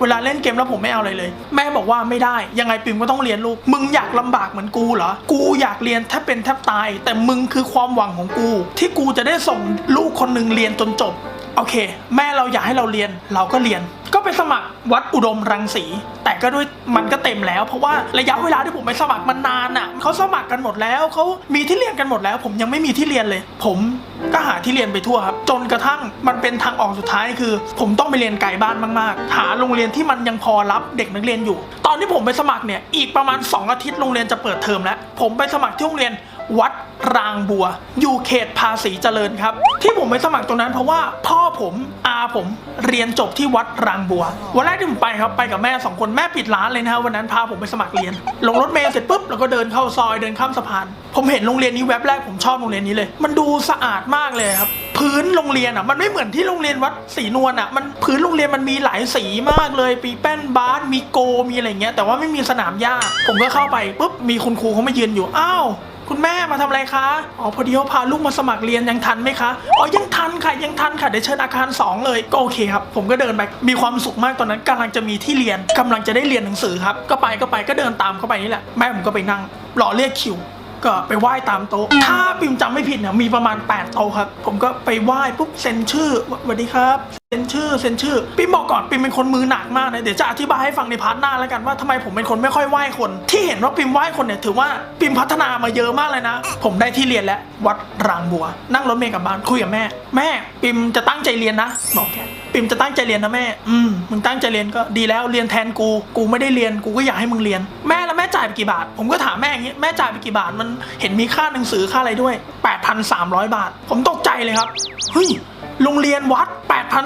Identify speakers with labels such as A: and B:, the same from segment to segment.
A: เวลาเล่นเกมแล้วผมไม่เอาอะไรเลย แม่บอกว่าไม่ได้ ยังไงปิมก็ต้องเรียนลูก มึงอยากลำบากเหมือนกูเหรอ กูอยากเรียนแทบเป็นแทบตาย แต่มึงคือความหวังของกู ที่กูจะได้ส่งลูกคนหนึ่งเรียนจนจบโอเค แม่เราอยากให้เราเรียนเราก็เรียน ก็ไปสมัครวัดอุดมรังสีแต่ก็ด้วยมันก็เต็มแล้ว เพราะว่าระยะเวลาที่ผมไปสมัครมันนานอะเขาสมัครกันหมดแล้วเขามีที่เรียนกันหมดแล้ว ผมยังไม่มีที่เรียนเลย ผม หาที่เรียนไปทั่วครับ จนกระทั่งมันเป็นทางออกสุดท้ายคือ ผมต้องไปเรียนไกลบ้านมากๆ หาโรงเรียนที่มันยังพอรับเด็กนักเรียนอยู่ ตอนที่ผมไปสมัครเนี่ยอีกประมาณ 2 อาทิตย์โรงเรียนจะเปิดเทอมแล้ว ผมไปสมัครที่โรงเรียน วัดรางบัว อยู่เขตภาษีเจริญครับ ที่ผมไปสมัครตรงนั้นเพราะว่าพ่อผมอาผมเรียนจบที่วัดรางบัว วันแรกที่ผมไปครับไปกับแม่สองคนแม่ปิดร้านเลยนะวันนั้นพาผมไปสมัครเรียน ลงรถเมล์เสร็จปุ๊บแล้วก็เดินเข้าซอยเดินข้ามสะพาน ผมเห็นโรงเรียนนี้แวบแรกผมชอบโรงเรียนนี้เลย มันดูสะอาดมากเลยครับพื้นโรงเรียนอะมันไม่เหมือนที่โรงเรียนวัดศรีนวลอะมันพื้นโรงเรียนมันมีหลายสีมากเลยปีแป้นบาสมีโกมีอะไรเงี้ยแต่ว่าไม่มีสนามหญ้าผมก็เข้าไปปุ๊บมีคุณครูเขามายืนอยู่อ้าว คุณแม่มาทำอะไรคะ อ๋อพอดีว่าพาลูกมาสมัครเรียนยังทันไหมคะ อ๋อยังทันค่ะยังทันค่ะเดี๋ยวเชิญอาคาร 2 เลยก็โอเคครับ ผมก็เดินไปมีความสุขมากตอนนั้นกำลังจะมีที่เรียนกำลังจะได้เรียนหนังสือครับ ก็ไปก็ไปก็เดินตามเข้าไปนี่แหละแม่ผมก็ไปนั่งรอเรียกคิว ก็ไปไหว้ตามโต๊ะ ถ้าปิมจำไม่ผิดเนี่ยมีประมาณ 8 โต๊ะครับ ผมก็ไปไหว้ปุ๊บเซ็นชื่อสวัสดีครับเซ็นชื่อเซ็นชื่อปิมบอกก่อนปิมเป็นคนมือหนักมากนะเดี๋ยวจะอธิบายให้ฟังในพาร์ทหน้าแล้วกันว่าทำไมผมเป็นคนไม่ค่อยไหว้คน ที่เห็นว่าปิมไหว้คนเนี่ยถือว่าปิมพัฒนามาเยอะมากเลยนะ ผมได้ที่เรียนแล้ววัดรางบัว นั่งรถเมล์กลับบ้านคุยกับแม่ แม่ปิมจะตั้งใจเรียนนะบอกแกปิมจะตั้งใจเรียนนะแม่ อืมมึงตั้งใจเรียนก็ดีแล้วเรียนแทนกู กูไม่ได้เรียนกูก็อยากให้มึงเรียน แม่แล้วแม่จ่ายไปกี่บาท ผมก็ถามแม่อย่างงี้แม่จ่ายไปกี่บาทมันเห็นมีค่าหนังสือค่าอะไรด้วย 8,300 บาท ผมตกใจเลยครับเฮ้ยโรงเรียนวัด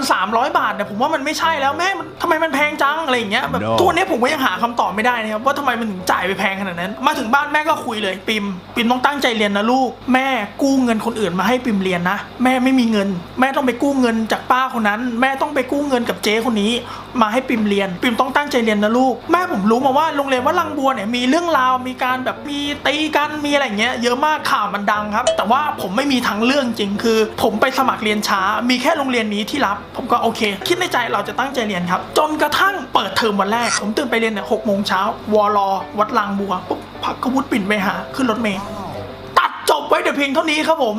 A: 8,300 บาทเนี่ยผมว่ามันไม่ใช่แล้วแม่มันทำไมมันแพงจังอะไรอย่างเงี้ยแบบ
B: No
A: ทุกวันนี้ผมก็ยังหาคำตอบไม่ได้นะครับว่าทำไมมันถึงจ่ายไปแพงขนาดนั้น มาถึงบ้านแม่ก็คุยเลยปิมปิมต้องตั้งใจเรียนนะลูก แม่กู้เงินคนอื่นมาให้ปิมเรียนนะ แม่ไม่มีเงิน แม่ต้องไปกู้เงินจากป้าคนนั้น แม่ต้องไปกู้เงินกับเจ๊คนนี้มาให้ปิมเรียน ปิมต้องตั้งใจเรียนนะลูก แม่ผมรู้มาว่าโรงเรียนวัดลังบัวเนี่ยมีเรื่องราวมีการแบบมีตีกันมีอะไรเงี้ยเยอะมากข่าวมันดังครับ แต่ว่าผมไม่มีทางเรื่องจริงคือ ผมไปสมัครเรียนช้า มีแค่โรงเรียนนี้ที่รับ ผมก็โอเค คิดในใจเราจะตั้งใจเรียนครับ จนกระทั่งเปิดเทอมวันแรก ผมตื่นไปเรียนเนี่ยหกโมงเช้าวอลอวัดลังบัวปุ๊บพักขวุฒิปิ่นไปหาขึ้นรถเมล์ตัดจบไว้แต่เพียงเท่านี้ครับผม